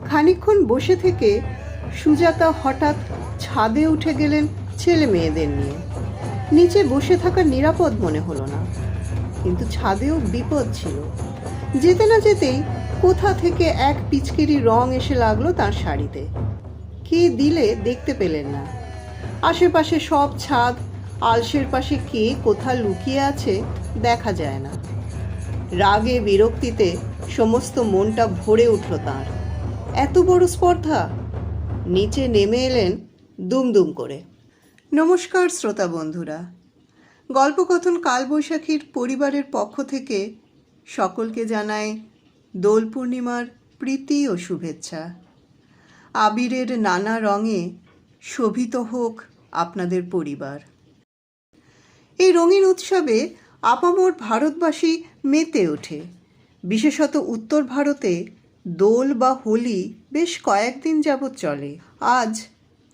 খানিকক্ষণ বসে থেকে সুজাতা হঠাৎ ছাদে উঠে গেলেন ছেলে মেয়েদের নিয়ে। নিচে বসে থাকা নিরাপদ মনে হলো না, কিন্তু ছাদেও বিপদ ছিল। যেতে না যেতেই কোথা থেকে এক পিচকিরি রং এসে লাগল তার শাড়িতে। কে দিলে দেখতে পেলেন না। আশেপাশে সব ছাদ, আলসের পাশে কে কোথা লুকিয়ে আছে দেখা যায় না। রাগে বিরক্তিতে সমস্ত মনটা ভরে উঠল তার। এত বড় স্পর্ধা? নিচে নেমে এলেন দুমদুম করে। নমস্কার শ্রোতা বন্ধুরা। গল্পকথন কালবৈশাখীর পরিবারের পক্ষ থেকে সকলকে জানায় দোল পূর্ণিমার প্রীতি ও শুভেচ্ছা। আবিরের নানা রঙে শোভিত হোক আপনাদের পরিবার। এই রঙিন উৎসবে আপামর ভারতবাসী মেতে ওঠে। বিশেষত উত্তর ভারতে দোল বা হোলি বেশ কয়েকদিন যাবৎ চলে। আজ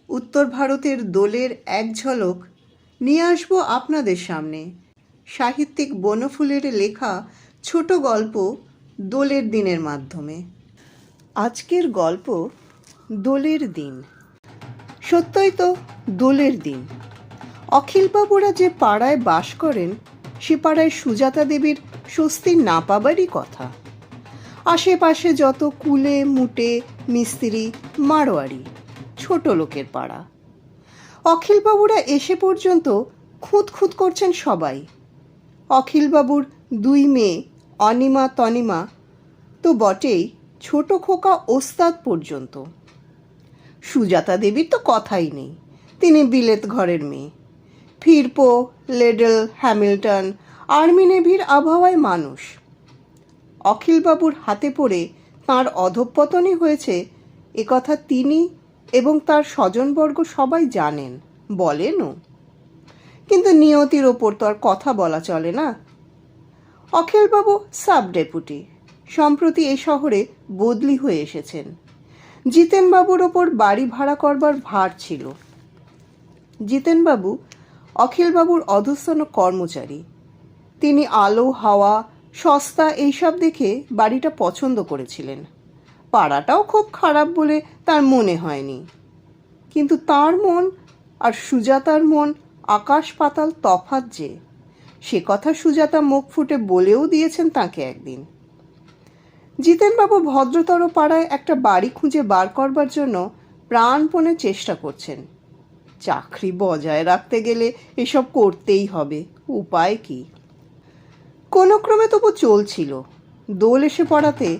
উত্তর ভারতের দোলের এক ঝলক নিয়ে আসব আপনাদের সামনে। সাহিত্যিক বনফুলের লেখা ছোট গল্প দোলের দিনের মাধ্যমে। আজকের গল্প দোলের দিন। সত্যই তো, দোলের দিন। অখিলবাবুরা যে পাড়ায় বাস করেন, সে পাড়ায় সুজাতা দেবীর স্বস্তি না পাবারই কথা। আশেপাশে যত কুলে মুটে মিস্ত্রি, মারোয়ারি, ছোট লোকের পাড়া। অখিলবাবুরা এসে পর্যন্ত খুঁত খুঁত করছেন সবাই। অখিলবাবুর দুই মেয়ে, অনিমা, তনিমা, তো বটেই ছোট খোকা ওস্তাদ পর্যন্ত। সুজাতা দেবীর তো কথাই নেই, তিনি বিলেত ঘরের মেয়ে। ফিরপো, লেডেল, হ্যামিল্টন, আর্মি নেভির আবহাওয়ায় মানুষ। অখিলবাবুর হাতে পড়ে তাঁর অধঃপতনই হয়েছে একথা তিনি এবং তার স্বজনবর্গ সবাই জানেন বলেনও কিন্তু নিয়তির ওপর তো আর কথা বলা চলে না। অখিলবাবু সাব ডেপুটি সম্প্রতি এ শহরে বদলি হয়ে এসেছেন। জিতেনবাবুর ওপর বাড়ি ভাড়া করবার ভার ছিল। জিতেনবাবু অখিলবাবুর অধস্তন কর্মচারী। তিনি আলো, হাওয়া সস্তা এইসব দেখে বাড়িটা পছন্দ করেছিলেন। পাড়াটাও খুব খারাপ বলে তার মনে হয়নি। কিন্তু তার মন আর সুজাতার মন আকাশ পাতাল তফাৎ যে, সে কথা সুজাতা মুখ ফুটে বলেও দিয়েছেন তাকে একদিন। জিতেনবাবু ভদ্রতর পাড়ায় একটা বাড়ি খুঁজে বার করবার জন্য প্রাণপণে চেষ্টা করছেন। চাকরি বজায় রাখতে গেলে এসব করতেই হবে, উপায় কি? কোনো ক্রমে তবু চলছিল। দোল এসে পড়াতে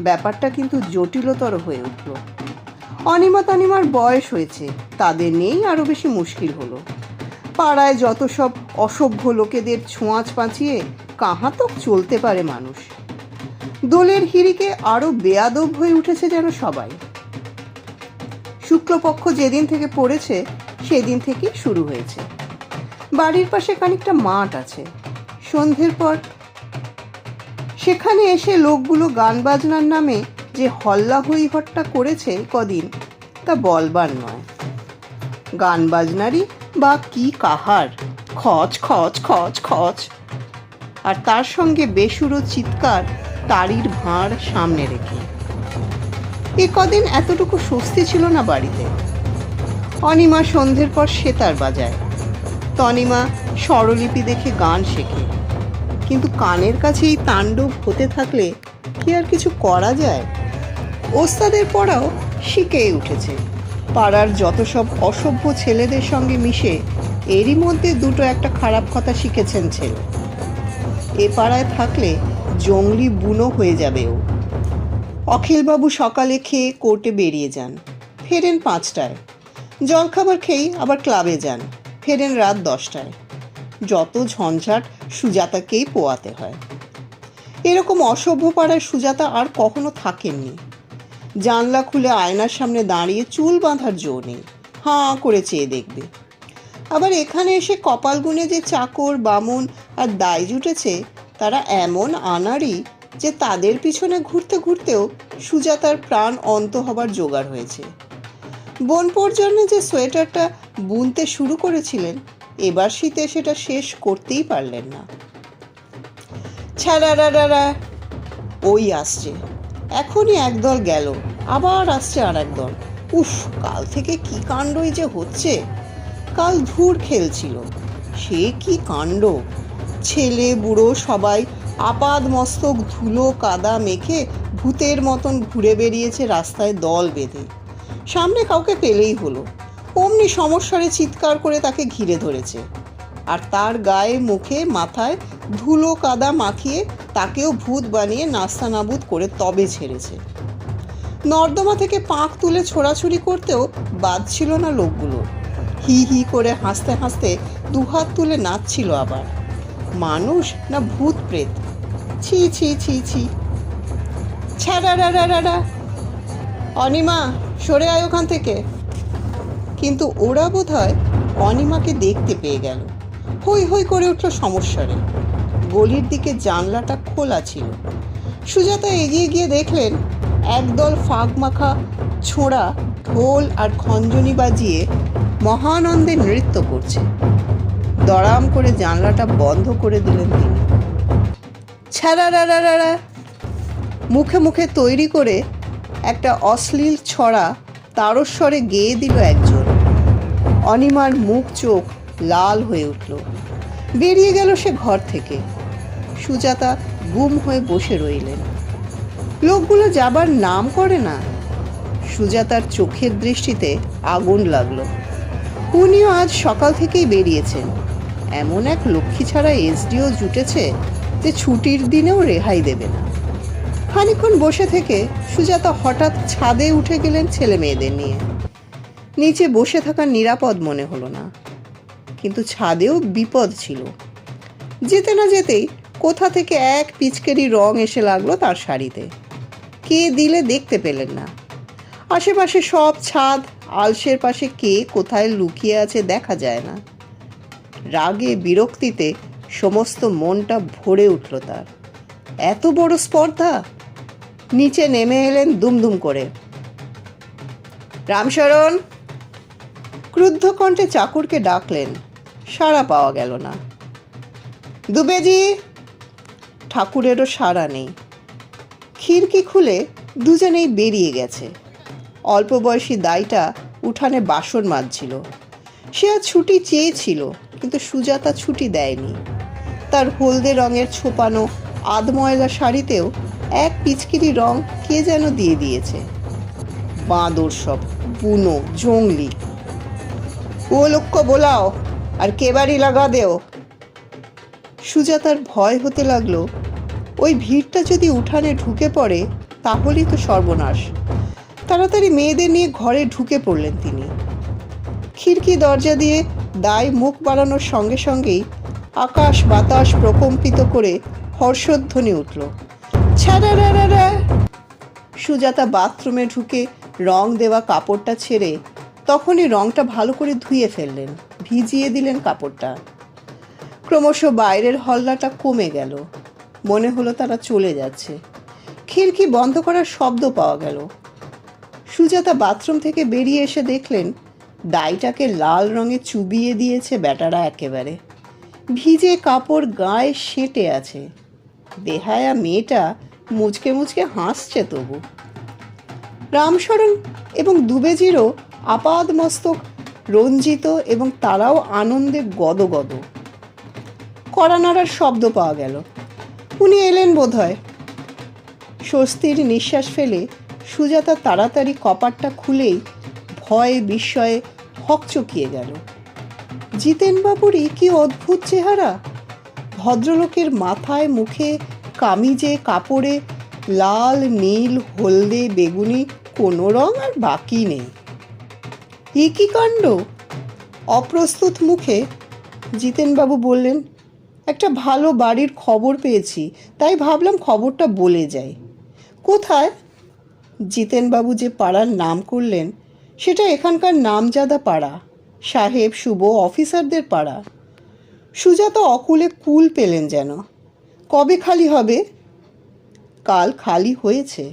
ব্যাপারটা কিন্তু জটিলতর হয়ে উঠল। অনিমা তনিমার বয়স হয়েছে, তাদের নিয়েই আরও বেশি মুশকিল হলো। পাড়ায় যত সব অসভ্য লোকেদের ছোঁয়াচ পাঁচিয়ে কাহাতক চলতে পারে মানুষ। দোলের হিরিকে আরও বেয়াদব হয়ে উঠেছে যেন সবাই। শুক্লপক্ষ যেদিন থেকে পড়েছে, সেদিন থেকেই শুরু হয়েছে। বাড়ির পাশে খানিকটা মাঠ আছে। সন্ধ্যের পর। সেখানে এসে লোকগুলো গান বাজনার নামে যে হল্লা হই হট্টা করেছে কদিন, তা বলবার নয়। গান বাজনারই বা কি কাহার? খচ খচ খচ খচ। আর তার সঙ্গে বেসুরো চিৎকার তারির ভাঁড় সামনে রেখে। এ কদিন এতটুকু স্বস্তি ছিল না বাড়িতে। অনিমা সন্ধ্যের পর সেতার বাজায়। তনিমা স্বরলিপি দেখে গান শেখে। কিন্তু কানের কাছে এই তাণ্ডব হতে থাকলে কি আর কিছু করা যায়? ওস্তাদের পড়াও শিখেই উঠেছে। পাড়ার যত সব অসভ্য ছেলেদের সঙ্গে মিশে এরই মধ্যে দুটো একটা খারাপ কথা শিখেছেন ছেলে। এ পাড়ায় থাকলে জঙ্গলি বুনো হয়ে যাবে ও। অখিলবাবু সকালে খেয়ে কোর্টে বেরিয়ে যান। ফেরেন পাঁচটায়। জলখাবার খেয়েই আবার ক্লাবে যান। ফেরেন রাত দশটায়। যত ঝঞ্ঝাট সুজাতাকেই পোয়াতে হয়। এরকম অসভ্য পাড়ায় সুজাতা আর কখনো থাকেননি। জানলা খুলে আয়নার সামনে দাঁড়িয়ে চুল বাঁধার জো নেই। হাঁ করে চেয়ে দেখবে। আবার এখানে এসে কপাল গুনে যে চাকর, বামুন আর দায় জুটেছে, তারা এমন আনাড়ি যে তাদের পিছনে ঘুরতে ঘুরতেও সুজাতার প্রাণ অন্ত হবার জোগাড় হয়েছে। বোনপোর জন্য যে সোয়েটারটা বুনতে শুরু করেছিলেন এবার শীতে সেটা শেষ করতেই পারলেন না। ছাড়ারারা ওই আসছে। এখনই একদল গেল, আবার আসছে আর একদল উফ, কাল থেকে কি কাণ্ডই যে হচ্ছে? কাল ধুর খেলছিল। সে কি কাণ্ড? ছেলে, বুড়ো সবাই আপাদ মস্তক ধুলো কাদা মেখে ভূতের মতন ঘুরে বেরিয়েছে রাস্তায় দল বেঁধে। সামনে কাউকে পেলেই হলো। অমনি সমস্যারে চিৎকার করে তাকে ঘিরে ধরেছে। আর তার গায়ে, মুখে, মাথায় ধুলো কাদা মাখিয়ে তাকেও ভূত বানিয়ে নাস্তানাবুদ করে তবে ছেড়েছে। নর্দমা থেকে পাঁক তুলে ছোড়াছুড়ি করতেও বাদ ছিল না লোকগুলো। হি হি করে হাসতে হাসতে দুহাত তুলে নাচছিল আবার। মানুষ না ভূত প্রেত। ছি ছি ছি ছি। ছ্যাড়া অনিমা, সরে আয় ওখান থেকে। কিন্তু ওরা বোধ হয় অনিমাকে দেখতে পেয়ে গেল। হই হই করে উঠল সমস্যারে। গলির দিকে জানলাটা খোলা ছিল। সুজাতা এগিয়ে গিয়ে দেখলেন একদল ফাঁক মাখা ছোঁড়া ঢোল আর খঞ্জনি বাজিয়ে মহানন্দে নৃত্য করছে। দড়াম করে জানলাটা বন্ধ করে দিলেন তিনি। ছ্যাড়া মুখে মুখে তৈরি করে একটা অশ্লীল ছড়া তারস্বরে গেয়ে দিল একজন। অনিমার মুখ চোখ লাল হয়ে উঠল। বেরিয়ে গেল সে ঘর থেকে। সুজাতা গুম হয়ে বসে রইলেন। লোকগুলো যাবার নাম করে না। সুজাতার চোখের দৃষ্টিতে আগুন লাগল। উনিও আজ সকাল থেকেই বেরিয়েছেন। এমন এক লক্ষ্মী ছাড়া এসডিও জুটেছে যে ছুটির দিনেও রেহাই দেবে না। খানিক্ষণ বসে থেকে সুজাতা হঠাৎ ছাদে উঠে গেলেন ছেলে মেয়েদের নিয়ে। নিচে বসে থাকা নিরাপদ মনে হলো না। কিন্তু ছাদেও বিপদ ছিল। যেতে না যেতেই কোথা থেকে এক পিচকেরি রং এসে লাগল তার শাড়িতে। কে দিলে দেখতে পেলেন না। আশেপাশে সব ছাদ, আলসের পাশে কে কোথায় লুকিয়ে আছে দেখা যায় না। রাগে বিরক্তিতে সমস্ত মনটা ভরে উঠল তার। এত বড় স্পর্ধা? নিচে নেমে এলেন দুমদুম করে। রামশরণ! ক্রুদ্ধ কণ্ঠে চাকরকে ডাকলেন। সাড়া পাওয়া গেল না। দুবেজি, ঠাকুরেরও সাড়া নেই। খিড়কি খুলে দুজনেই বেরিয়ে গেছে। অল্প বয়সী দাইটা উঠানে বাসন মাজছিল। সে আর ছুটি চেয়েছিল, কিন্তু সুজাতা ছুটি দেয়নি। তার হলদে রঙের ছোপানো আধময়লা শাড়িতেও এক পিচকিরি রং কে যেন দিয়ে দিয়েছে। বাঁদর সব, বুনো, জঙ্গলি। ও বোলাও আর কেবাড়ি লাগা দেও। সুজাতার ভয় হতে লাগল। ওই ভিড়টা যদি উঠানে ঢুকে পড়ে, তাহলেই তো সর্বনাশ। তাড়াতাড়ি মেয়েদের নিয়ে ঘরে ঢুকে পড়লেন তিনি। খিড়কি দরজা দিয়ে দায় মুখ বাড়ানোর সঙ্গে সঙ্গেই আকাশ বাতাস প্রকম্পিত করে হর্ষধ্বনি উঠল। সুজাতা বাথরুমে ঢুকে রং দেওয়া কাপড়টা ছেড়ে তখনই রংটা ভালো করে ধুয়ে ফেললেন, ভিজিয়ে দিলেন কাপড়টা। ক্রমশ বাইরের হল্লাটা কমে গেল, মনে হলো তারা চলে যাচ্ছে। খিড়কি বন্ধ করার শব্দ পাওয়া গেল। সুজাতা বাথরুম থেকে বেরিয়ে এসে দেখলেন, দাইটাকে লাল রঙে চুবিয়ে দিয়েছে ব্যাটারা একেবারে। ভিজে কাপড় গায়ে সেঁটে আছে। দেহায়া মেয়েটা মুচকে মুচকে হাসছে তবু। রামশরণ এবং দুবেজিরও আপাদ মস্তক রঞ্জিত এবং তারাও আনন্দে গদগদ। কড়া নাড়ার শব্দ পাওয়া গেল। উনি এলেন বোধহয়। স্বস্তির নিঃশ্বাস ফেলে সুজাতা তাড়াতাড়ি কপারটা খুলেই ভয়ে, বিস্ময়ে হকচকিয়ে গেল। জিতেনবাবুরই কি অদ্ভুত চেহারা! ভদ্রলোকের মাথায়, মুখে কামিজে, কাপড়ে লাল, নীল, হলদে, বেগুনি, কোনো রং আর বাকি নেই। এ কি কাণ্ড? অপ্রস্তুত মুখে জিতেনবাবু বললেন, একটা ভালো বাড়ির খবর পেয়েছি, তাই ভাবলাম খবরটা বলে যাই। কোথায়? জিতেনবাবু যে পাড়ার নাম করলেন, সেটা এখানকার নামজাদা পাড়া, সাহেব, শুভ, অফিসারদের পাড়া। সুজাতা অকুলে কুল পেলেন যেন। কবে খালি হবে? কাল খালি হয়েছে।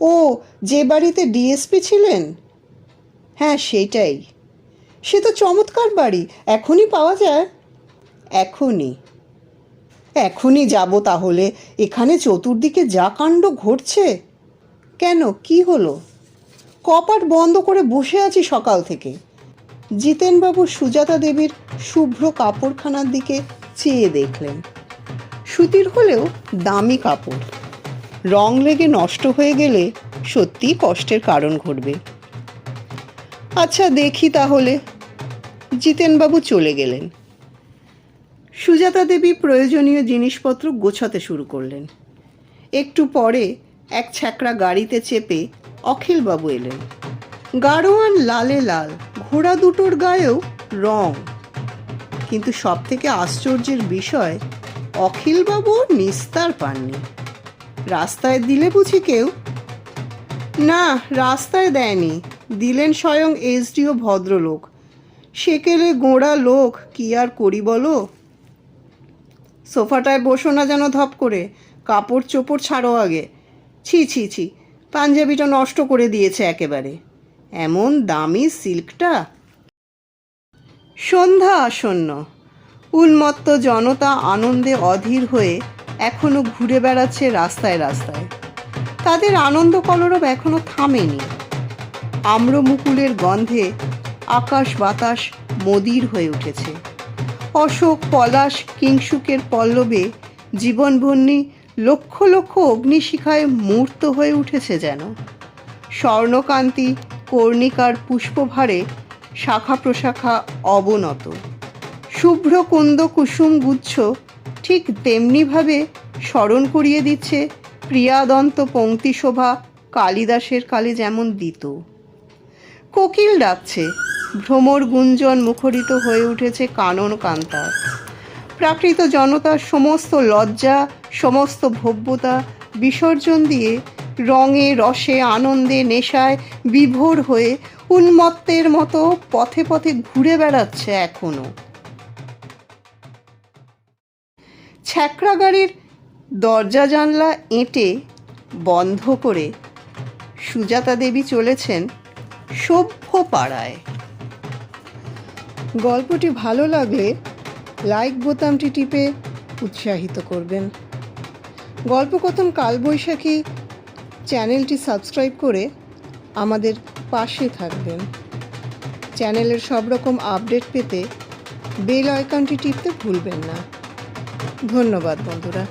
ও, যে বাড়িতে ডিএসপি ছিলেন? হ্যাঁ সেটাই সে তো চমৎকার বাড়ি। এখনই পাওয়া যায়? এখনই। এখনই যাব তাহলে। এখানে চতুর্দিকে যা কাণ্ড ঘটছে? কেন? কি হলো? কপাট বন্ধ করে বসে আছি সকাল থেকে। জিতেনবাবু সুজাতা দেবীর শুভ্র কাপড়খানার দিকে চেয়ে দেখলেন। সুতির হলেও দামি কাপড়। রং লেগে নষ্ট হয়ে গেলে সত্যিই কষ্টের কারণ ঘটবে। আচ্ছা দেখি তাহলে। জিতেনবাবু চলে গেলেন। সুজাতা দেবী প্রয়োজনীয় জিনিসপত্র গোছাতে শুরু করলেন। একটু পরে এক ছ্যাকড়া গাড়িতে চেপে অখিলবাবু এলেন। গাড়োয়ান লালে লাল, ঘোড়া দুটোর গায়েও রং। কিন্তু সব থেকে আশ্চর্যের বিষয়, অখিলবাবু নিস্তার পাননি। রাস্তায় দিলে বুঝি কেউ? না, রাস্তায় দেয়নি। দিলেন স্বয়ং এসডিও ভদ্রলোক। সেকেলে গোঁড়া লোক, কি আর করি বলো? সোফাটায় বসো না যেন ধপ করে, কাপড় চোপড় ছাড়ো আগে। ছি ছি ছি, পাঞ্জাবিটা নষ্ট করে দিয়েছে একেবারে। এমন দামি সিল্কটা? সন্ধ্যা আসন্ন। উন্মত্ত জনতা আনন্দে অধীর হয়ে এখনও ঘুরে বেড়াচ্ছে রাস্তায় রাস্তায়। তাদের আনন্দ কলরব এখনও থামেনি। আম্রমুকুলের গন্ধে আকাশ বাতাস মদির হয়ে উঠেছে। অশোক, পলাশ কিংসুকের পল্লবে জীবনবন্যী লক্ষ লক্ষ অগ্নিশিখায় মূর্ত হয়ে উঠেছে যেন। স্বর্ণকান্তি, কর্ণিকার পুষ্পভারে শাখা প্রশাখা অবনত। শুভ্র কুন্দ কুসুম গুচ্ছ ঠিক তেমনিভাবে স্মরণ করিয়ে দিচ্ছে প্রিয়াদন্ত পঙ্ক্তিশোভা কালিদাসের কালে যেমন দিত। কোকিল ডাকছে। ভ্রমর গুঞ্জন মুখরিত হয়ে উঠেছে কানন কান্তা প্রাকৃত জনতার সমস্ত লজ্জা, সমস্ত ভব্যতা বিসর্জন দিয়ে রঙে, রসে, আনন্দে, নেশায় বিভোর হয়ে উন্মত্তের মতো পথে পথে ঘুরে বেড়াচ্ছে এখনও। ছ্যাকড়া গাড়ির দরজা জানলা এঁটে বন্ধ করে সুজাতা দেবী চলেছেন সভ্য পাড়ায় গল্পটি ভালো লাগলে লাইক বোতামটি টিপে উৎসাহিত করবেন। গল্পকথন কালবৈশাখী চ্যানেলটি সাবস্ক্রাইব করে আমাদের পাশে থাকবেন। চ্যানেলের সব রকম আপডেট পেতে বেল আইকনটি টিপতে ভুলবেন না। ধন্যবাদ বন্ধুরা।